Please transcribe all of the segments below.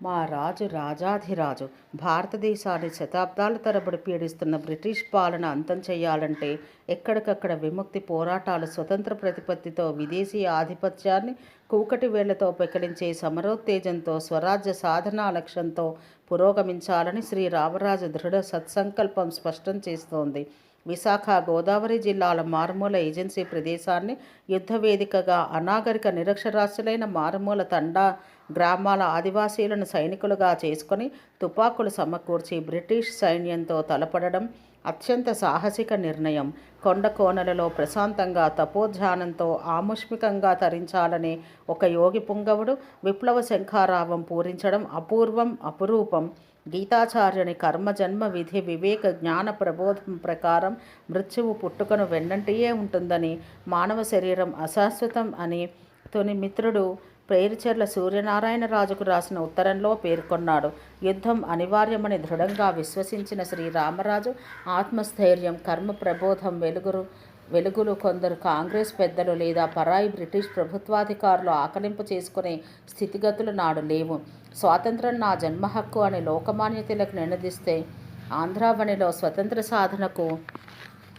మా రాజు రాజాధిరాజు. భారతదేశాన్ని శతాబ్దాల తరబడి పీడిస్తున్న బ్రిటిష్ పాలన అంతం చేయాలంటే ఎక్కడికక్కడ విముక్తి పోరాటాలు స్వతంత్ర ప్రతిపత్తితో విదేశీ ఆధిపత్యాన్ని కూకటి వేళ్ళతో పెకలించే సమరోత్తేజంతో స్వరాజ్య సాధనా లక్ష్యంతో పురోగమించాలని శ్రీ రామరాజు దృఢ సత్సంకల్పం స్పష్టం చేస్తోంది. విశాఖ గోదావరి జిల్లాల మారుమూల ఏజెన్సీ ప్రదేశాన్ని యుద్ధ వేదికగా అనాగరిక నిరక్షరాస్యులైన మారుమూల తండా గ్రామాల ఆదివాసీలను సైనికులుగా చేసుకొని తుపాకులు సమకూర్చి బ్రిటిష్ సైన్యంతో తలపడడం అత్యంత సాహసిక నిర్ణయం. కొండ కోనలలో ప్రశాంతంగా తపోధ్యానంతో ఆముష్మికంగా తరించాలనే ఒక యోగి పుంగవుడు విప్లవ శంఖారావం పూరించడం అపూర్వం అపురూపం. గీతాచార్యుని కర్మజన్మ విధి వివేక జ్ఞాన ప్రబోధం ప్రకారం మృత్యువు పుట్టుకను వెన్నంటియే ఉంటుందని మానవ శరీరం అశాశ్వతం అని తొని మిత్రుడు పేరుచెర్ల సూర్యనారాయణ రాజుకు రాసిన ఉత్తరంలో పేర్కొన్నాడు. యుద్ధం అనివార్యమని దృఢంగా విశ్వసించిన శ్రీరామరాజు ఆత్మస్థైర్యం కర్మ ప్రబోధం వెలుగురు వెలుగులు కొందరు కాంగ్రెస్ పెద్దలు లేదా పరాయి బ్రిటిష్ ప్రభుత్వాధికారులు ఆకలింపు చేసుకునే స్థితిగతులు నాడు లేవు. స్వాతంత్రం నా జన్మ హక్కు అని లోకమాన్య తిలక్ నినదిస్తే ఆంధ్రావనిలో స్వతంత్ర సాధనకు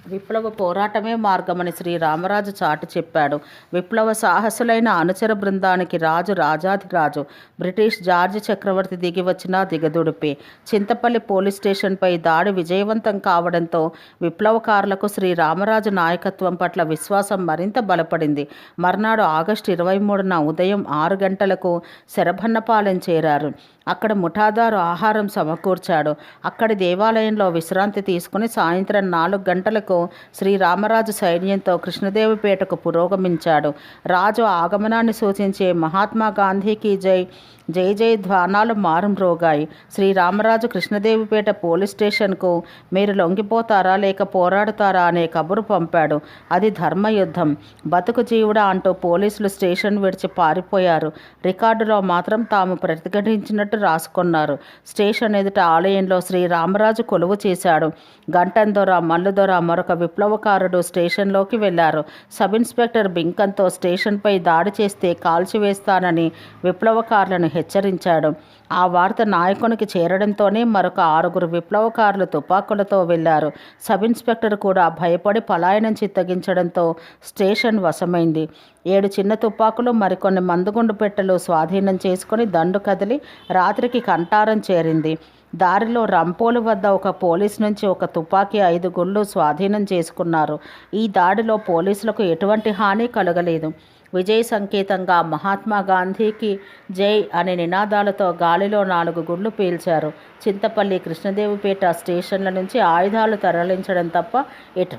విప్లవ పోరాటమే మార్గమని శ్రీ రామరాజు చాటి చెప్పాడు. విప్లవ సాహసులైన అనుచర బృందానికి రాజు రాజాధిరాజు బ్రిటిష్ జార్జ్ చక్రవర్తి దిగి వచ్చిన దిగదుడిపే. చింతపల్లి పోలీస్ స్టేషన్పై దాడి విజయవంతం కావడంతో విప్లవకారులకు శ్రీ రామరాజు నాయకత్వం పట్ల విశ్వాసం మరింత బలపడింది. మర్నాడు ఆగస్టు ఇరవై మూడున ఉదయం ఆరు గంటలకు శరభన్నపాలెం చేరారు. అక్కడ ముఠాదారు ఆహారం సమకూర్చాడు. అక్కడి దేవాలయంలో విశ్రాంతి తీసుకుని సాయంత్రం నాలుగు గంటలకు శ్రీరామరాజు సైన్యంతో కృష్ణదేవిపేటకు పురోగమించాడు. రాజు ఆగమనాన్ని సూచించే మహాత్మా గాంధీకి జై. జై జై ధ్వానాలు మారుమ్రోగాయి శ్రీరామరాజు కృష్ణదేవిపేట పోలీస్ స్టేషన్కు మీరు లొంగిపోతారా లేక పోరాడుతారా అనే కబురు పంపాడు. అది ధర్మయుద్ధం. బతుకు జీవుడా అంటూ పోలీసులు స్టేషన్ విడిచి పారిపోయారు. రికార్డులో మాత్రం తాము ప్రతిఘటించినట్టు రాసుకున్నారు. స్టేషన్ ఎదుట ఆలయంలో శ్రీరామరాజు కొలువు చేశాడు. గంటన్ దొర మల్లుదొర మరొక విప్లవకారుడు స్టేషన్లోకి వెళ్ళారు సబ్ ఇన్స్పెక్టర్ బింకంతో స్టేషన్పై దాడి చేస్తే కాల్చివేస్తానని విప్లవకారులను హెచ్చరించాడు. ఆ వార్త నాయకునికి చేరడంతోనే మరొక ఆరుగురు విప్లవకారులు తుపాకులతో వెళ్ళారు సబ్ ఇన్స్పెక్టర్ కూడా భయపడి పలాయనం చిత్తగించడంతో స్టేషన్ వశమైంది. ఏడు చిన్న తుపాకులు మరికొన్ని మందుగుండు పెట్టెలు స్వాధీనం చేసుకుని దండు కదిలి రాత్రికి కంటారం చేరింది. దారిలో రంపోలు వద్ద ఒక పోలీస్ నుంచి ఒక తుపాకీ ఐదు గుళ్ళు స్వాధీనం చేసుకున్నారు. ఈ దాడిలో పోలీసులకు ఎటువంటి హాని కలగలేదు. విజయ సంకేతంగా మహాత్మా గాంధీకి జై అనే నినాదాలతో గాలిలో నాలుగు గుళ్ళు పీల్చారు. చింతపల్లి కృష్ణదేవిపేట స్టేషన్ల నుంచి ఆయుధాలు తరలించడం తప్ప ఎటు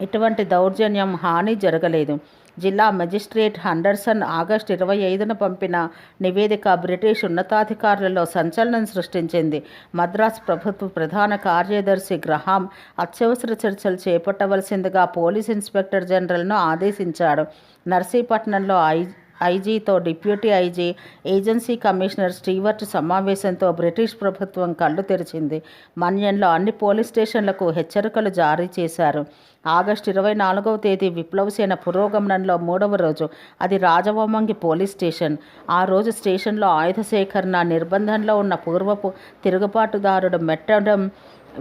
ఎటువంటి దౌర్జన్యం హాని జరగలేదు. జిల్లా మెజిస్ట్రేట్ హండర్సన్ ఆగస్టు ఇరవై ఐదున పంపిన నివేదిక బ్రిటిష్ ఉన్నతాధికారులలో సంచలనం సృష్టించింది. మద్రాసు ప్రభుత్వ ప్రధాన కార్యదర్శి గ్రహాం అత్యవసర చర్చలు చేపట్టవలసిందిగా పోలీస్ ఇన్స్పెక్టర్ జనరల్ను ఆదేశించాడు. నర్సీపట్నంలో I ఐజీతో deputy IG agency commissioner Stewart సమావేశంతో British ప్రభుత్వం కళ్ళు తెరిచింది. మన్యంలో అన్ని పోలీస్ స్టేషన్లకు హెచ్చరికలు జారీ చేశారు. ఆగస్టు ఇరవై నాలుగవ తేదీ విప్లవసేన పురోగమనంలో మూడవ రోజు. అది రాజవొమ్మంగి పోలీస్ స్టేషన్. ఆ రోజు స్టేషన్లో ఆయుధ సేకరణ నిర్బంధంలో ఉన్న పూర్వపు తిరుగుబాటుదారుడు మెట్టడం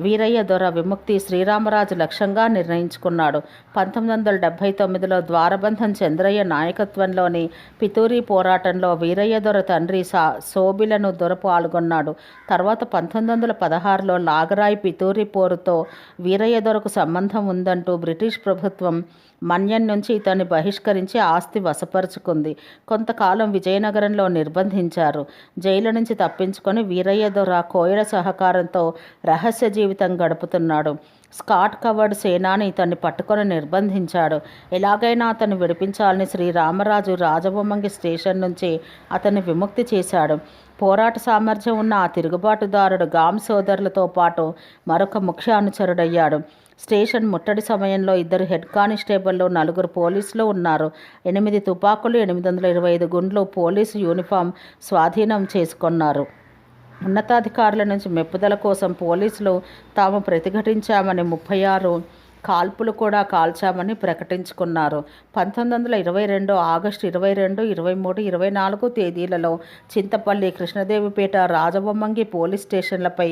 వీరయ్య దొర విముక్తి శ్రీరామరాజు లక్ష్యంగా నిర్ణయించుకున్నాడు. పంతొమ్మిది వందల డెబ్భై తొమ్మిదిలో ద్వారబంధం చంద్రయ్య నాయకత్వంలోని పితూరి పోరాటంలో వీరయ్య దొర తండ్రి సా సోబిలను దొర పాల్గొన్నాడు తర్వాత పంతొమ్మిది వందల పదహారులో లాగరాయ్ పితూరి పోరుతో వీరయ్య దొరకు సంబంధం ఉందంటూ బ్రిటిష్ ప్రభుత్వం మన్యం నుంచి ఇతన్ని బహిష్కరించి ఆస్తి వశపరుచుకుంది. కొంతకాలం విజయనగరంలో నిర్బంధించారు. జైలు నుంచి తప్పించుకొని వీరయ్య దొర కోయల సహకారంతో రహస్య జీవితం గడుపుతున్నాడు. స్కాట్ కవర్డ్ సేనాని ఇతన్ని పట్టుకొని నిర్బంధించాడు. ఎలాగైనా అతన్ని విడిపించాలని శ్రీరామరాజు రాజబొమ్మంగి స్టేషన్ నుంచి అతన్ని విముక్తి చేశాడు. పోరాట సామర్థ్యం ఉన్న ఆ తిరుగుబాటుదారుడు గామ్ సోదరులతో పాటు మరొక ముఖ్య అనుచరుడయ్యాడు. స్టేషన్ ముట్టడి సమయంలో ఇద్దరు హెడ్ కానిస్టేబుల్లో నలుగురు పోలీసులు ఉన్నారు. ఎనిమిది తుపాకులు ఎనిమిది వందల ఇరవై ఐదు గుండ్లు పోలీసు యూనిఫామ్ స్వాధీనం చేసుకున్నారు. ఉన్నతాధికారుల నుంచి మెప్పుదల కోసం పోలీసులు తాము ప్రతిఘటించామని ముప్పై ఆరు కాల్పులు కూడా కాల్చామని ప్రకటించుకున్నారు. పంతొమ్మిది వందల ఇరవై రెండు ఆగస్టు ఇరవై రెండు ఇరవై మూడు ఇరవై నాలుగు తేదీలలో చింతపల్లి కృష్ణదేవిపేట రాజబొమ్మంగి పోలీస్ స్టేషన్లపై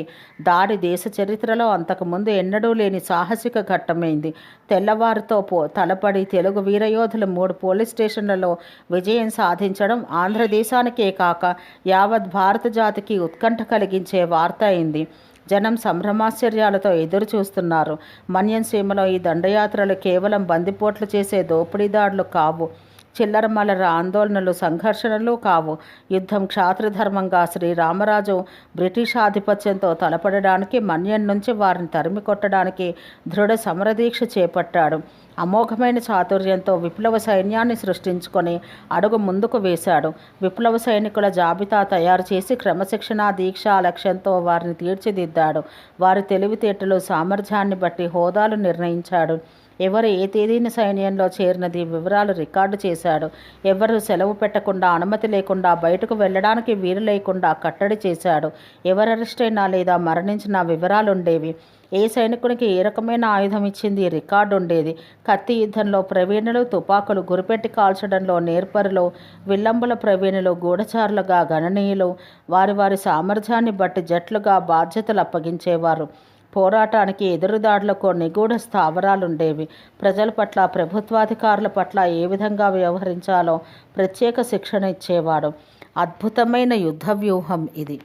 దాడి దేశ చరిత్రలో అంతకుముందు ఎన్నడూ లేని సాహసిక ఘట్టమైంది. తెల్లవారితో పో తలపడి తెలుగు వీరయోధులు మూడు పోలీస్ స్టేషన్లలో విజయం సాధించడం ఆంధ్రదేశానికే కాక యావత్ భారత జాతికి ఉత్కంఠ కలిగించే వార్త అయింది. జనం సంభ్రమాశ్చర్యాలతో ఎదురు చూస్తున్నారు. మన్యం సీమలో ఈ దండయాత్రలు కేవలం బందిపోట్లు చేసే దోపిడీదారులు కావు. చిల్లరమల్లర ఆందోళనలు సంఘర్షణలు కావు. యుద్ధం క్షాత్రధర్మంగా శ్రీరామరాజు బ్రిటిష్ ఆధిపత్యంతో తలపడడానికి మన్యం నుంచి వారిని తరిమి కొట్టడానికి దృఢ సమరదీక్ష చేపట్టాడు. అమోఘమైన చాతుర్యంతో విప్లవ సైన్యాన్ని సృష్టించుకొని అడుగు ముందుకు వేశాడు. విప్లవ సైనికుల జాబితా తయారు చేసి క్రమశిక్షణా దీక్ష లక్ష్యంతో వారిని తీర్చిదిద్దాడు. వారి తెలివితేటలు సామర్థ్యాన్ని బట్టి హోదాలు నిర్ణయించాడు. ఎవరు ఏ తేదీన సైన్యంలో చేరినది వివరాలు రికార్డు చేశాడు. ఎవరు సెలవు పెట్టకుండా అనుమతి లేకుండా బయటకు వెళ్ళడానికి వీలు లేకుండా కట్టడి చేశాడు. ఎవరు అరెస్ట్ అయినా లేదా మరణించిన వివరాలుండేవి. ఏ సైనికునికి ఏ రకమైన ఆయుధం ఇచ్చింది రికార్డు ఉండేది కత్తి యుద్ధంలో ప్రవీణులు తుపాకులు గురిపెట్టి కాల్చడంలో నేర్పరులు విల్లంబుల ప్రవీణులు గూఢచారులుగా గణనీయులు వారి వారి సామర్థ్యాన్ని బట్టి జట్లుగా బాధ్యతలు అప్పగించేవారు. పోరాటానికి ఎదురుదాడులకు నిగూఢ స్థావరాలుండేవి. ప్రజల పట్ల ప్రభుత్వాధికారుల పట్ల ఏ విధంగా వ్యవహరించాలో ప్రత్యేక శిక్షణ ఇచ్చేవాడు. అద్భుతమైన యుద్ధ వ్యూహం ఇది.